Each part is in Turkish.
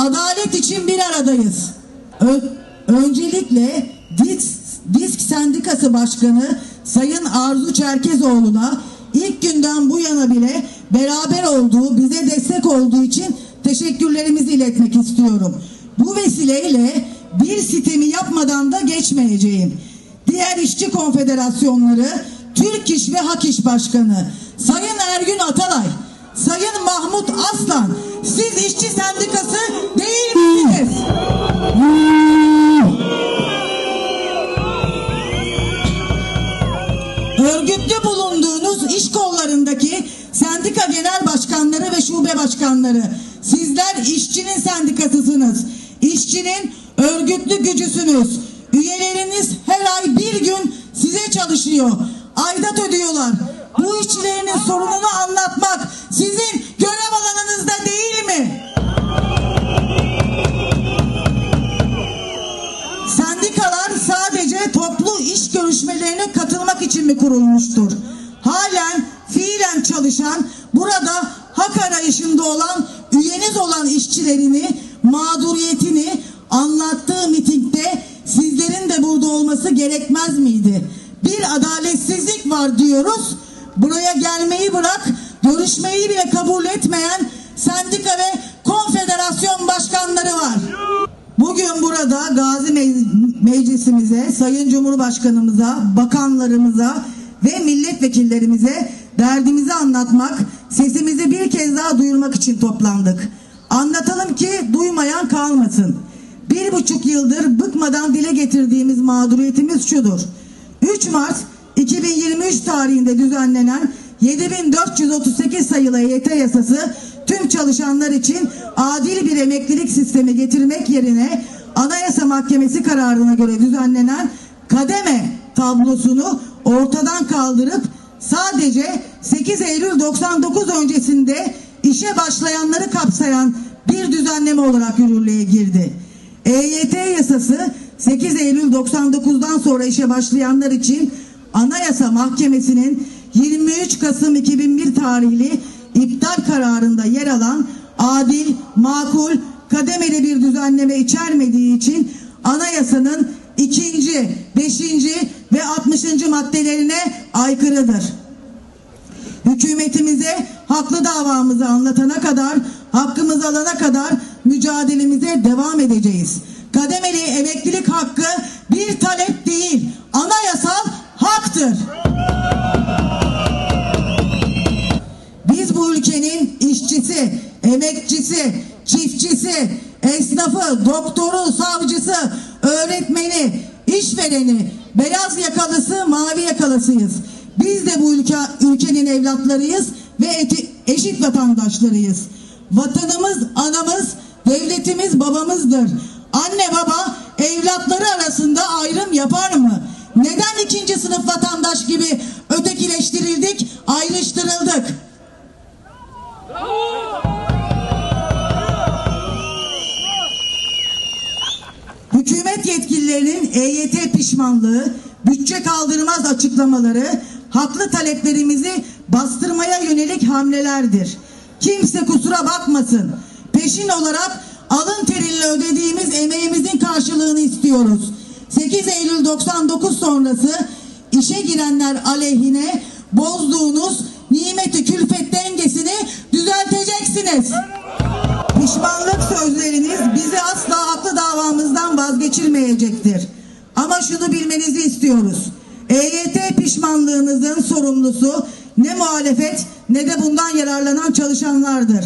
adalet için bir aradayız. Ö- öncelikle DİSK, DİSK Sendikası Başkanı Sayın Arzu Çerkezoğlu'na ilk günden bu yana bile beraber olduğu, bize destek olduğu için teşekkürlerimizi iletmek istiyorum. Bu vesileyle bir sitemi yapmadan da geçmeyeceğim. Diğer işçi konfederasyonları, Türk İş ve Hak İş Başkanı, Sayın Ergün Atalay, Sayın Mahmut Aslan, siz işçi sendikası değil misiniz? Örgütlü bulunduğunuz iş kollarındaki sendika genel başkanları ve şube başkanları, sizler işçinin sendikasısınız. İşçinin örgütlü gücüsünüz. Üyeleriniz her ay bir gün size çalışıyor. Aidat ödüyorlar. Bu işçilerinin sorununu anlatmak sizin görev alanınızda değil mi? Sendikalar sadece toplu iş görüşmelerine katılmak için mi kurulmuştur? Halen fiilen çalışan, burada hak arayışında olan, üyeniz olan işçilerini, mağduriyetini anlattığı mitingde sizlerin de burada olması gerekmez miydi? Bir adaletsizlik var diyoruz. Buraya gelmeyi bırak, görüşmeyi bile kabul etmeyen sendika ve konfederasyon başkanları var. Bugün burada Gazi Me- Meclisimize, Sayın Cumhurbaşkanımıza, bakanlarımıza ve milletvekillerimize derdimizi anlatmak, sesimizi bir kez daha duyurmak için toplandık. Anlatalım ki duymayan kalmasın. Bir buçuk yıldır bıkmadan dile getirdiğimiz mağduriyetimiz şudur. 3 Mart 2023 tarihinde düzenlenen 7438 sayılı EYT yasası tüm çalışanlar için adil bir emeklilik sistemi getirmek yerine Anayasa Mahkemesi kararına göre düzenlenen kademe tablosunu ortadan kaldırıp sadece 8 Eylül 99 öncesinde işe başlayanları kapsayan bir düzenleme olarak yürürlüğe girdi. EYT yasası 8 Eylül 99'dan sonra işe başlayanlar için Anayasa Mahkemesi'nin 23 Kasım 2001 tarihli iptal kararında yer alan adil, makul, kademeli bir düzenleme içermediği için anayasanın ikinci, beşinci ve 60. maddelerine aykırıdır. Hükümetimize haklı davamızı anlatana kadar, hakkımızı alana kadar mücadelemize devam edeceğiz. Kademeli emeklilik hakkı bir talep değil, anayasal haktır. Bu ülkenin işçisi, emekçisi, çiftçisi, esnafı, doktoru, savcısı, öğretmeni, işvereni, beyaz yakalısı, mavi yakalısıyız. Biz de bu ülke, ülkenin evlatlarıyız ve eti- eşit vatandaşlarıyız. Vatanımız, anamız, devletimiz babamızdır. Anne baba evlatları arasında ayrım yapar mı? Neden ikinci sınıf vatandaş gibi EYT pişmanlığı, bütçe kaldırmaz açıklamaları, haklı taleplerimizi bastırmaya yönelik hamlelerdir. Kimse kusura bakmasın. Peşin olarak alın teriyle ödediğimiz emeğimizin karşılığını istiyoruz. 8 Eylül 99 sonrası işe girenler aleyhine bozduğunuz nimeti külfet dengesini düzelteceksiniz. Pişmanlık sözleriniz bizi asla haklı davamızdan vazgeçirmeyecektir. Ama şunu bilmenizi istiyoruz. EYT pişmanlığınızın sorumlusu ne muhalefet ne de bundan yararlanan çalışanlardır.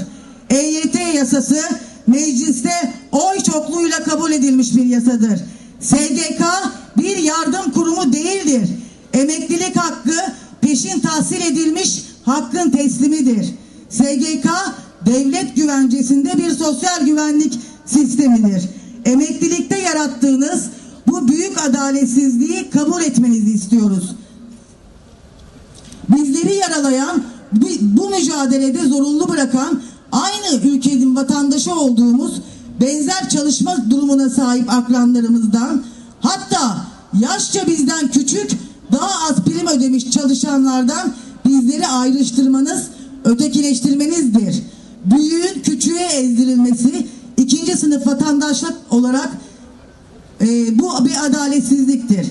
EYT yasası mecliste oy çokluğuyla kabul edilmiş bir yasadır. SGK bir yardım kurumu değildir. Emeklilik hakkı peşin tahsil edilmiş hakkın teslimidir. SGK devlet güvencesinde bir sosyal güvenlik sistemidir. Emeklilikte yarattığınız bu büyük adaletsizliği kabul etmenizi istiyoruz. Bizleri yaralayan, bu, mücadelede zorunlu bırakan, aynı ülkenin vatandaşı olduğumuz benzer çalışma durumuna sahip akranlarımızdan, hatta yaşça bizden küçük, daha az prim ödemiş çalışanlardan bizleri ayrıştırmanız, ötekileştirmenizdir. Büyüğün küçüğe ezdirilmesi, ikinci sınıf vatandaşlık olarak e, bu bir adaletsizliktir.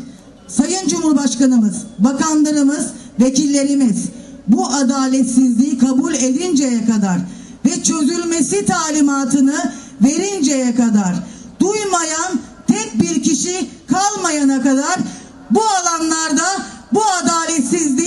Sayın Cumhurbaşkanımız, bakanlarımız, vekillerimiz bu adaletsizliği kabul edinceye kadar ve çözülmesi talimatını verinceye kadar duymayan tek bir kişi kalmayana kadar bu alanlarda bu adaletsizliği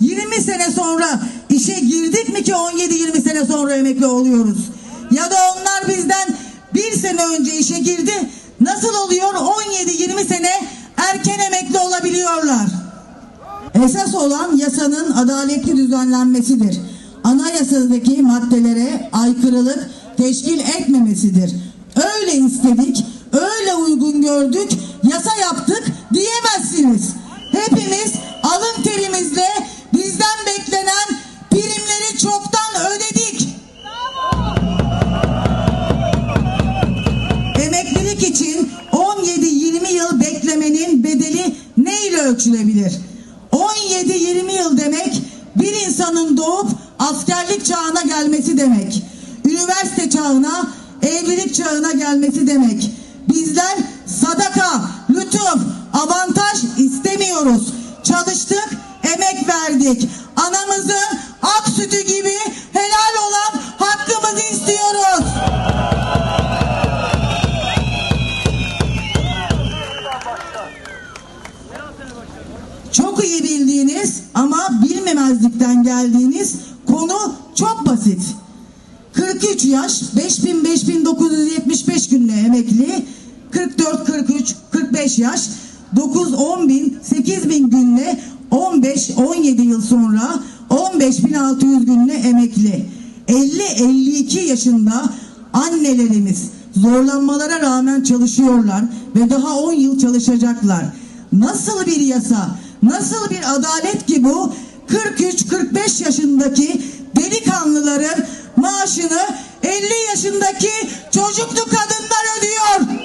17-20 sene sonra işe girdik mi ki 17-20 sene sonra emekli oluyoruz? Ya da onlar bizden bir sene önce işe girdi. Nasıl oluyor 17-20 sene erken emekli olabiliyorlar? Esas olan yasanın adaletli düzenlenmesidir. Anayasadaki maddelere aykırılık teşkil etmemesidir. Öyle istedik, öyle uygun gördük, yasa yaptık diyemezsiniz. Hepimiz alın terimizle bizden beklenen primleri çoktan ödedik. Emeklilik için 17-20 yıl beklemenin bedeli ne ile ölçülebilir? 17-20 yıl demek bir insanın doğup askerlik çağına gelmesi demek. Anamızın ak sütü gibi helal olan hakkımızı istiyoruz. Çok iyi bildiğiniz ama bilmemezlikten geldiğiniz konu çok basit. 43 yaş 5000 5975 günde emekli 44 43 45 yaş 9 10 bin 8 bin günle 15 17 yıl sonra 15600 günle emekli 50 52 yaşında annelerimiz zorlanmalara rağmen çalışıyorlar ve daha 10 yıl çalışacaklar. Nasıl bir yasa, nasıl bir adalet ki bu 43-45 yaşındaki delikanlıların maaşını 50 yaşındaki çocuklu kadınlar ödüyor.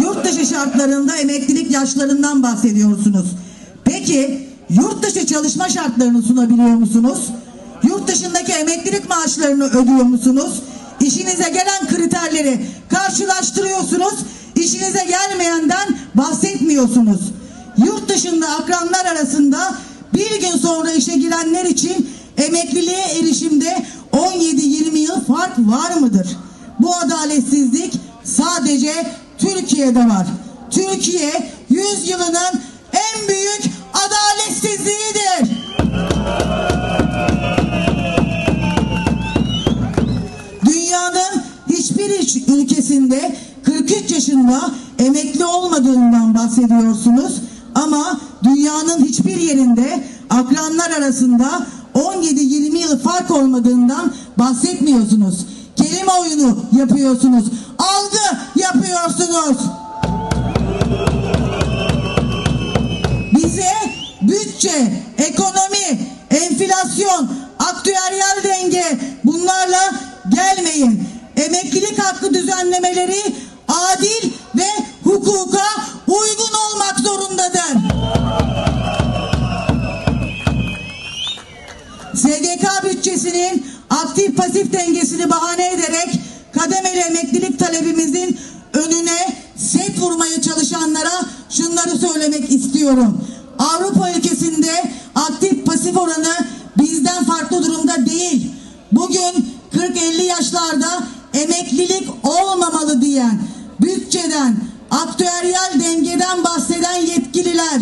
Yurt dışı şartlarında emeklilik yaşlarından bahsediyorsunuz. Peki yurt dışı çalışma şartlarını sunabiliyor musunuz? Yurt dışındaki emeklilik maaşlarını ödüyor musunuz? İşinize gelen kriterleri karşılaştırıyorsunuz. İşinize gelmeyenden bahsetmiyorsunuz. Yurt dışında akranlar arasında bir gün sonra işe girenler için emekliliğe erişimde 17-20 yıl fark var mıdır? Bu adaletsizlik sadece Türkiye'de var. Türkiye 100 yılının en büyük adaletsizliğidir. Dünyanın hiçbir iç- ülkesinde 43 yaşında emekli olmadığından bahsediyorsunuz ama dünyanın hiçbir yerinde akranlar arasında 17-20 yıl fark olmadığından bahsetmiyorsunuz. Kelime oyunu yapıyorsunuz. Algı yapıyorsunuz. Bütçe, ekonomi, enflasyon, aktüeryal denge bunlarla gelmeyin. Emeklilik hakkı düzenlemeleri adil ve hukuka uygun olmak zorundadır. SGK bütçesinin aktif pasif dengesini bahane ederek kademeli emeklilik talebimizin önüne set vurmaya çalışanlara şunları söylemek istiyorum. Avrupa ülkesinde aktif pasif oranı bizden farklı durumda değil. Bugün 40-50 yaşlarda emeklilik olmamalı diyen, bütçeden, aktüeryal dengeden bahseden yetkililer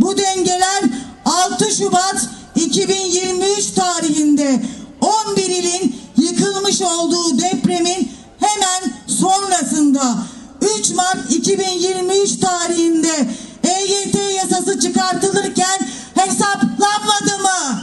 bu dengeler 6 Şubat 2023 tarihinde 11 ilin yıkılmış olduğu depremin hemen sonrasında 3 Mart 2023 tarihinde EYT yasası çıkartılırken hesaplanmadı mı?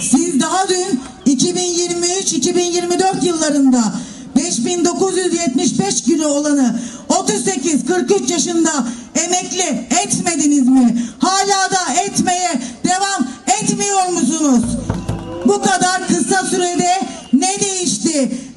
Siz daha dün 2023-2024 yıllarında 5 5975 kilo olanı 38-43 yaşında emekli etmediniz mi? Hala da etmeye devam etmiyor musunuz? Bu kadar kısa sürede ne değişti?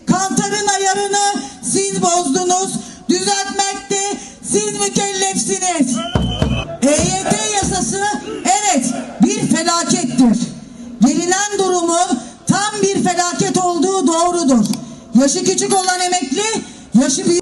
Doğrudur. Yaşı küçük olan emekli, yaşı büyük